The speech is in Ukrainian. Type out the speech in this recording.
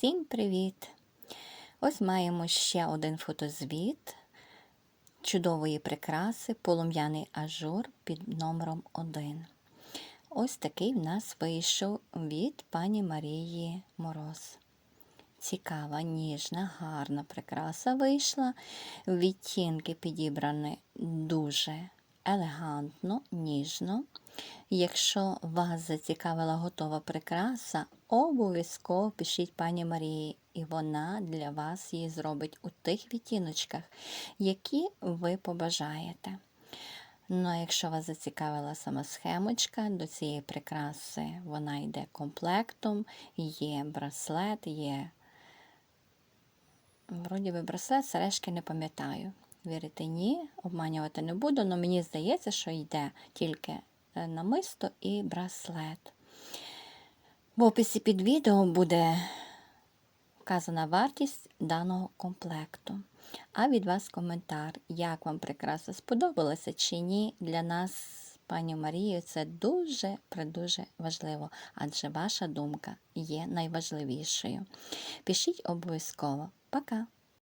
Всім привіт! Ось маємо ще один фотозвіт чудової прикраси полум'яний ажур під номером 1. Ось такий в нас вийшов від пані Марії Мороз. Цікава, ніжна, гарна прикраса вийшла. Відтінки підібрані дуже елегантно, ніжно. Якщо вас зацікавила готова прикраса, обов'язково пишіть пані Марії, і вона для вас її зробить у тих відтіночках, які ви побажаєте. Ну, а якщо вас зацікавила сама схемочка, до цієї прикраси вона йде комплектом, є браслет, є Вроді би браслет, сережки не пам'ятаю. Вірите, ні, обманювати не буду, але мені здається, що йде тільки намисто і браслет. В описі під відео буде вказана вартість даного комплекту. А від вас коментар, як вам прикраса сподобалася чи ні. Для нас, пані Марію, це дуже дуже важливо, адже ваша думка є найважливішою. Пишіть обов'язково. Пока!